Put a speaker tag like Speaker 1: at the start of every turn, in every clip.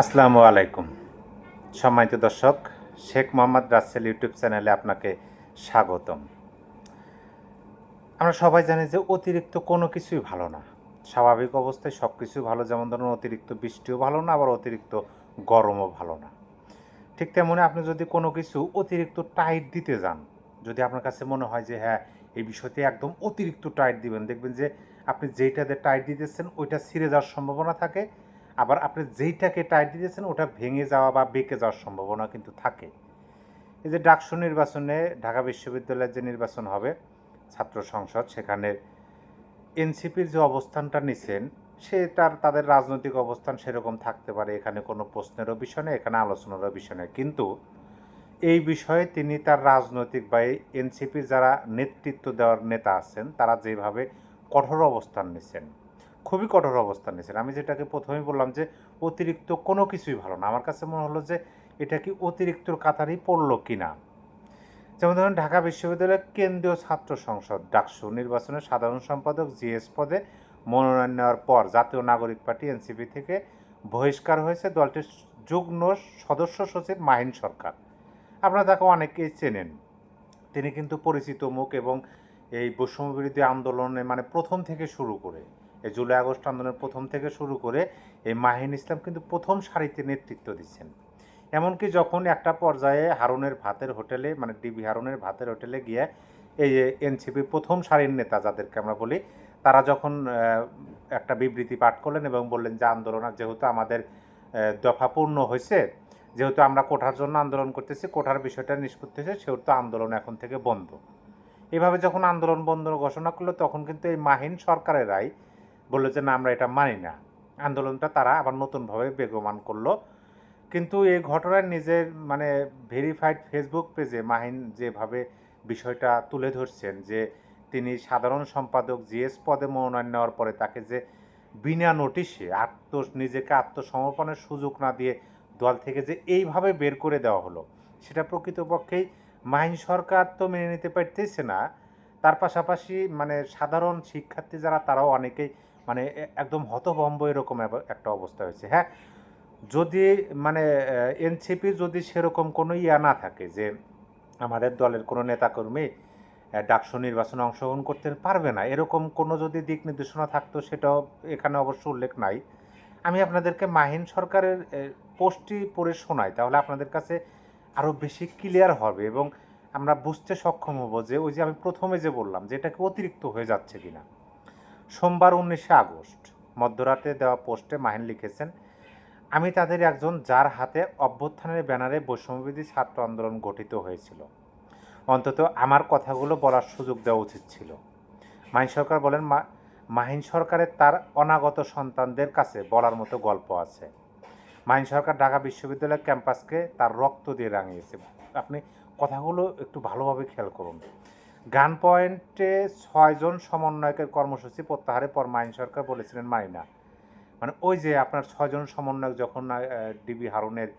Speaker 1: আসসালামু আলাইকুম। সম্মানিত দর্শক, শেখ মোহাম্মদ রাসেল ইউটিউব চ্যানেলে আপনাকে স্বাগতম। আমরা সবাই জানি যে অতিরিক্ত কোনো কিছুই ভালো না। স্বাভাবিক অবস্থায় সব কিছুই ভালো, যেমন ধরুন অতিরিক্ত বৃষ্টিও ভালো না, আবার অতিরিক্ত গরমও ভালো না। ঠিক তেমনি আপনি যদি কোনো কিছু অতিরিক্ত টাইট দিতে যান, যদি আপনার কাছে মনে হয় যে হ্যাঁ এই বিষয়তে একদম অতিরিক্ত টাইট দিবেন, দেখবেন যে আপনি যেইটাতে টাইট দিতেছেন, ওইটা ছিঁড়ে যাওয়ার সম্ভাবনা থাকে। আবার আপনি যেইটাকে টাইট দিয়েছেন, ওটা ভেঙে যাওয়া বা বেঁকে যাওয়ার সম্ভাবনা কিন্তু থাকে। এই যে ডাকসু নির্বাচনে ঢাকা বিশ্ববিদ্যালয়ের যে নির্বাচন হবে, ছাত্র সংসদ, সেখানে এনসিপির যে অবস্থানটা নিছেন, সে তার, তাদের রাজনৈতিক অবস্থান সেরকম থাকতে পারে, এখানে কোনো প্রশ্নেরও বিষয় নেই, এখানে আলোচনারও বিষয় নেই। কিন্তু এই বিষয়ে তিনি তার রাজনৈতিক বা এনসিপির যারা নেতৃত্ব দেওয়ার নেতা আছেন, তারা যেভাবে কঠোর অবস্থান নিছেন খুবই কঠোর অবস্থান নিয়েছেন। আমি যেটাকে প্রথমেই বললাম যে, অতিরিক্ত কোনো কিছুই ভালো না। আমার কাছে মনে হলো যে, এটা কি অতিরিক্ত কাতারই পড়ল কি না? যেমন ধরুন, ঢাকা বিশ্ববিদ্যালয়ের কেন্দ্রীয় ছাত্র সংসদ, ডাকসু নির্বাচনের সাধারণ সম্পাদক জিএস পদে মনোনয়ন নেওয়ার পর জাতীয় নাগরিক পার্টি এনসিপি থেকে বহিষ্কার হয়েছে দলটির যুগ্ম সদস্য সচিব মাহিন সরকার। আপনারা তাকে অনেকেই চেনেন। তিনি কিন্তু পরিচিত মুখ এবং এই বৈষম্য বিরোধী আন্দোলনে মানে প্রথম থেকে শুরু করে এই জুলাই আগস্ট আন্দোলনের প্রথম থেকে শুরু করে এই মাহিন ইসলাম কিন্তু প্রথম সারিতে নেতৃত্ব দিচ্ছেন। এমনকি যখন একটা পর্যায়ে হারুনের ভাতের হোটেলে মানে ডিবি হারুনের ভাতের হোটেলে গিয়ে এই এনসিপি প্রথম সারির নেতা যাদেরকে আমরা বলি, তারা যখন একটা বিবৃতি পাঠ করলেন এবং বললেন যে আন্দোলন যেহেতু আমাদের দফাপূর্ণ হয়েছে, যেহেতু আমরা কোঠার জন্য আন্দোলন করতেছি কোঠার বিষয়টা নিষ্পত্তি হয়েছে, সেহেতু আন্দোলন এখন থেকে বন্ধ। এভাবে যখন আন্দোলন বন্ধ ঘোষণা করল, তখন কিন্তু এই মাহিন সরকারেরাই বলল যে, না, আমরা এটা মানি না। আন্দোলনটা তারা আবার নতুনভাবে বেগমান করল। কিন্তু এই ঘটনার নিজের মানে ভেরিফাইড ফেসবুক পেজে মাহিন যেভাবে বিষয়টা তুলে ধরছেন যে, তিনি সাধারণ সম্পাদক জিএস পদে মনোনয়ন নেওয়ার পরে তাকে যে বিনা নোটিশে আত্ম, নিজেকে আত্মসমর্পণের সুযোগ না দিয়ে দল থেকে যে এইভাবে বের করে দেওয়া হলো, সেটা প্রকৃতপক্ষেই মাহিন সরকার তো মেনে নিতে পারতেছে না। তার পাশাপাশি মানে সাধারণ শিক্ষার্থী যারা, তারাও অনেকেই মানে একদম হতভম্ব এরকম একটা অবস্থা হয়েছে। হ্যাঁ যদি মানে এনসিপি যদি সেরকম কোনো ইয়া না থাকে যে আমাদের দলের কোনো নেতাকর্মী ডাকসু নির্বাচনে অংশগ্রহণ করতে পারবে না, এরকম কোনো যদি দিক নির্দেশনা থাকতো সেটাও এখানে অবশ্য উল্লেখ নাই। আমি আপনাদেরকে মাহিন সরকারের পোস্টটি পড়ে শোনাই, তাহলে আপনাদের কাছে আরও বেশি ক্লিয়ার হবে এবং আমরা বুঝতে সক্ষম হব যে ওই যে আমি প্রথমে যে বললাম যে এটাকে অতিরিক্ত হয়ে যাচ্ছে কিনা। সোমবার উনিশে আগস্ট, মধ্যরাতে দেওয়া পোস্টে মাহিন লিখেছেন, আমি তাদের একজন যার হাতে অভ্যুত্থানের ব্যানারে বৈষম্যবিধি ছাত্র আন্দোলন গঠিত হয়েছিল। অন্তত আমার কথাগুলো বলার সুযোগ দেওয়া উচিত ছিল। মাহিন সরকার বলেন, "মা- মাহিন সরকারের তার অনাগত সন্তানদের কাছে বলার মতো গল্প আছে। মাহিন সরকার ঢাকা বিশ্ববিদ্যালয়ের ক্যাম্পাসকে তার রক্ত দিয়ে রাঙিয়েছে। আপনি কথাগুলো একটু ভালোভাবে খেয়াল করুন। গান পয়েন্টে ছয়জন সমন্বয়কের কর্মসূচি প্রত্যাহারের পর মাহিন সরকার বলেছিলেন মানি না মানে ওই যে আপনার ছয়জন সমন্বয়ক যখন ডিবি হারুনের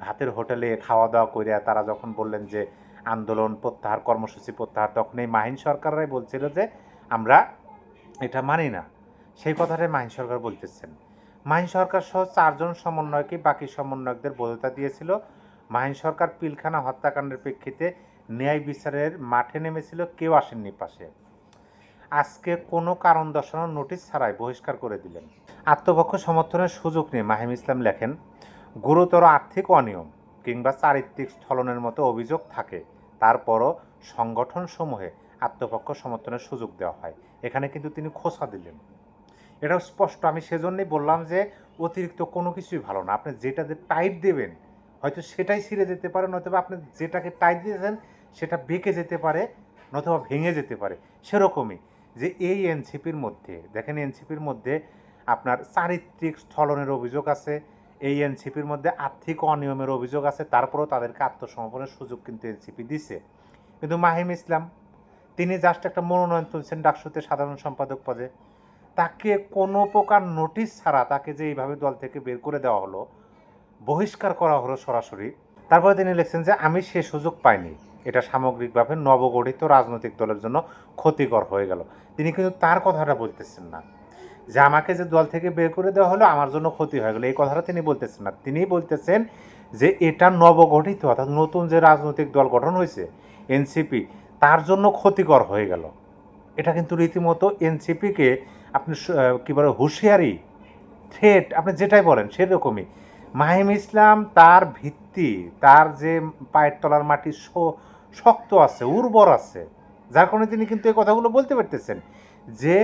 Speaker 1: ভাতের হোটেলে খাওয়া দাওয়া করে তারা যখন বললেন যে আন্দোলন প্রত্যাহার, কর্মসূচি প্রত্যাহার, তখন এই মাহিন সরকাররাই বলছিল যে আমরা এটা মানি না। সেই কথাটাই মাহিন সরকার বলতেছেন। মাহিন সরকার সহ চারজন সমন্বয়কে বাকি সমন্বয়কদের বৈধতা দিয়েছিল। মাহিন সরকার পিলখানা হত্যাকাণ্ডের প্রেক্ষিতে ন্যায় বিচারের মাঠে নেমেছিল, কেউ আসেননি পাশে। আজকে কোনো কারণ দর্শানোর নোটিশ ছাড়াই বহিষ্কার করে দিলেন। আত্মপক্ষ সমর্থনের সুযোগ নিয়ে মাহিম ইসলাম লেখেন, গুরুতর আর্থিক অনিয়ম কিংবা চারিত্রিক স্থলনের মতো অভিযোগ থাকে। তারপরও সংগঠন সমূহে আত্মপক্ষ সমর্থনের সুযোগ দেওয়া হয়। এখানে কিন্তু তিনি খোসা দিলেন। এটাও স্পষ্ট। আমি সেজন্যই বললাম যে, অতিরিক্ত কোনো কিছুই ভালো না। আপনি যেটাতে টাইট দেবেন, হয়তো সেটাই ছিঁড়ে যেতে পারেন নয়তো আপনি যেটাকে টাইট দিয়েছেন সেটা বেঁকে যেতে পারে নতুবা ভেঙে যেতে পারে। সেরকমই যে এই এনসিপির মধ্যে, দেখেন এনসিপির মধ্যে আপনার চারিত্রিক স্থলনের অভিযোগ আছে, এই এনসিপির মধ্যে আর্থিক অনিয়মের অভিযোগ আছে, তারপরেও তাদেরকে আত্মসমর্পণের সুযোগ কিন্তু এনসিপি দিছে। কিন্তু মাহিম ইসলাম, তিনি জাস্ট একটা মনোনয়ন তুলছেন ডাকসুতে সাধারণ সম্পাদক পদে। তাকে কোনো প্রকার নোটিশ ছাড়া তাকে যে এইভাবে দল থেকে বের করে দেওয়া হলো, বহিষ্কার করা হলো সরাসরি, তারপরে তিনি লিখছেন যে আমি সে সুযোগ পাইনি। এটা সামগ্রিকভাবে নবগঠিত রাজনৈতিক দলের জন্য ক্ষতিকর হয়ে গেল। তিনি কিন্তু তার কথাটা বলতেছেন না। যে আমাকে যে দল থেকে বের করে দেওয়া হলো, আমার জন্য ক্ষতি হয়ে গেলো। এই কথাটা তিনি বলতেছেন না। তিনি বলতেছেন যে এটা নবগঠিত, অর্থাৎ নতুন যে রাজনৈতিক দল গঠন হয়েছে এনসিপি তার জন্য ক্ষতিকর হয়ে গেল। এটা কিন্তু রীতিমতো এনসিপিকে আপনি কি বলে, হুঁশিয়ারি থ্রেট আপনি যেটাই বলেন, সেরকমই। মাহিম ইসলাম তার ভিত্তি, তার যে পায়ের তলার মাটি শক্ত আছে, উর্বর আছে। যার কারণে তিনি কিন্তু এই কথাগুলো বলতে পারতেছেন যে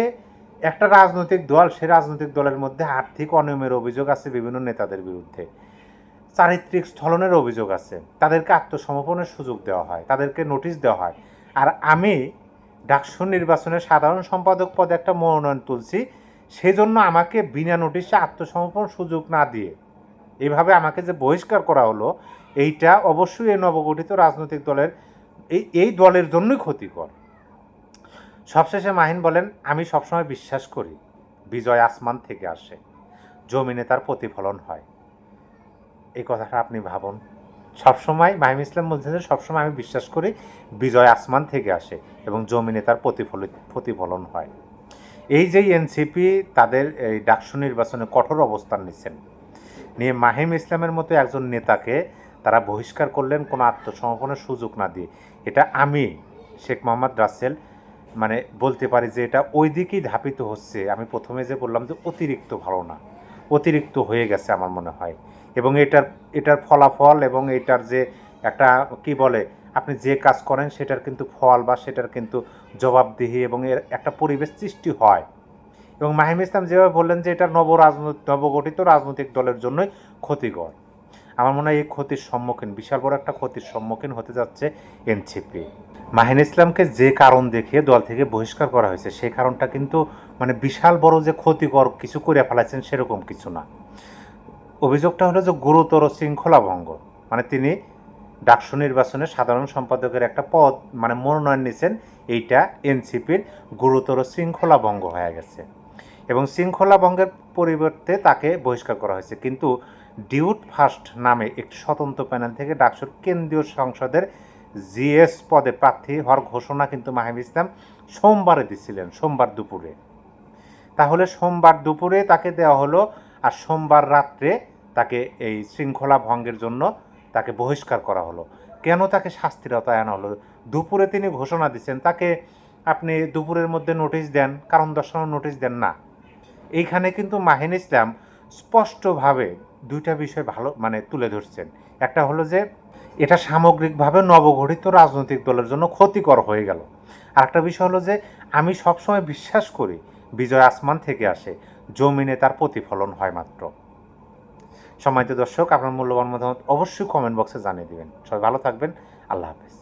Speaker 1: একটা রাজনৈতিক দল সে রাজনৈতিক দলের মধ্যে আর্থিক অনিয়মের অভিযোগ আছে বিভিন্ন নেতাদের বিরুদ্ধে। চারিত্রিক স্থলনের অভিযোগ আছে। তাদেরকে আত্মসমর্পণের সুযোগ দেওয়া হয়, তাদেরকে নোটিশ দেওয়া হয়। আর আমি ডাকসু নির্বাচনে সাধারণ সম্পাদক পদে একটা মনোনয়ন তুলছি, সেজন্য আমাকে বিনা নোটিশে আত্মসমর্পণ সুযোগ না দিয়ে এভাবে আমাকে যে বহিষ্কার করা হলো, এইটা অবশ্যই এই নবগঠিত রাজনৈতিক দলের এই এই দলের জন্যই ক্ষতিকর। সবশেষে মাহিন বলেন, আমি সবসময় বিশ্বাস করি, বিজয় আসমান থেকে আসে, জমিনে তার প্রতিফলন হয়। এই কথাটা আপনি ভাবুন। সবসময় মাহিম ইসলাম বলছেন যে, সবসময় আমি বিশ্বাস করি, বিজয় আসমান থেকে আসে এবং জমিনে তার প্রতিফলিত প্রতিফলন হয়। এই যে এনসিপি তাদের এই ডাকসু নির্বাচনে কঠোর অবস্থান নিচ্ছেন, নিয়ে মাহিম ইসলামের মতো একজন নেতাকে তারা বহিষ্কার করলেন, কোনো আত্মসমর্পণের সুযোগ না দিয়ে। এটা আমি, শেখ মোহাম্মদ রাসেল মানে বলতে পারি যে এটা ওই দিকেই ধাপিত হচ্ছে। আমি প্রথমে যে বললাম যে অতিরিক্ত ভালো না অতিরিক্ত হয়ে গেছে আমার মনে হয়। এবং এটার এটার ফলাফল এবং এটার যে একটা, কি বলে, আপনি যে কাজ করেন সেটার কিন্তু ফল বা সেটার কিন্তু জবাবদিহি এবং এর একটা পরিবেশ সৃষ্টি হয়। এবং মাহিম ইসলাম যেভাবে বললেন যে এটা নব রাজনৈতিক নবগঠিত রাজনৈতিক দলের জন্যই ক্ষতিকর। আমার মনে হয় এই ক্ষতির সম্মুখীন, বিশাল বড় একটা ক্ষতির সম্মুখীন হতে যাচ্ছে এনসিপি। মাহিন ইসলামকে যে কারণ দেখিয়ে দল থেকে বহিষ্কার করা হয়েছে, সেই কারণটা কিন্তু মানে বিশাল বড় যে ক্ষতিকর কিছু করে ফেলাইছেন সেরকম কিছু না। অভিযোগটা হলো যে গুরুতর শৃঙ্খলা ভঙ্গ মানে তিনি ডাকসু নির্বাচনে সাধারণ সম্পাদকের একটা পদ মানে মনোনয়ন নিয়েছেন, এইটা এনসিপির গুরুতর শৃঙ্খলা ভঙ্গ হয়ে গেছে। এবং শৃঙ্খলা ভঙ্গের পরিবর্তে তাকে বহিষ্কার করা হয়েছে। কিন্তু ডিউট ফার্স্ট নামে একটি স্বতন্ত্র প্যানেল থেকে ডাকসুর কেন্দ্রীয় সংসদের জিএস পদে প্রার্থী হওয়ার ঘোষণা কিন্তু মাহিম ইসলাম সোমবারে দিছিলেন, সোমবার দুপুরে। তাহলে সোমবার দুপুরে তাকে দেওয়া হলো আর সোমবার রাত্রে তাকে এই শৃঙ্খলা ভঙ্গের জন্য তাকে বহিষ্কার করা হলো। কেন তাকে শাস্তির আওতায় আনা হলো? দুপুরে তিনি ঘোষণা দিচ্ছেন, তাকে আপনি দুপুরের মধ্যে নোটিশ দেন, কারণ দর্শানোর নোটিশ দেন না। এইখানে কিন্তু মাহিন ইসলাম স্পষ্টভাবে দুইটা বিষয় ভালো মানে তুলে ধরছেন। একটা হলো যে, এটা সামগ্রিকভাবে নবগঠিত রাজনৈতিক দলের জন্য ক্ষতিকর হয়ে গেল। আর একটা বিষয় হলো যে, আমি সবসময় বিশ্বাস করি বিজয় আসমান থেকে আসে, জমিনে তার প্রতিফলন হয় মাত্র। সম্মানিত দর্শক, আপনার মূল্যবান মতামত অবশ্যই কমেন্ট বক্সে জানিয়ে দিবেন। সবাই ভালো থাকবেন। আল্লাহ হাফেজ।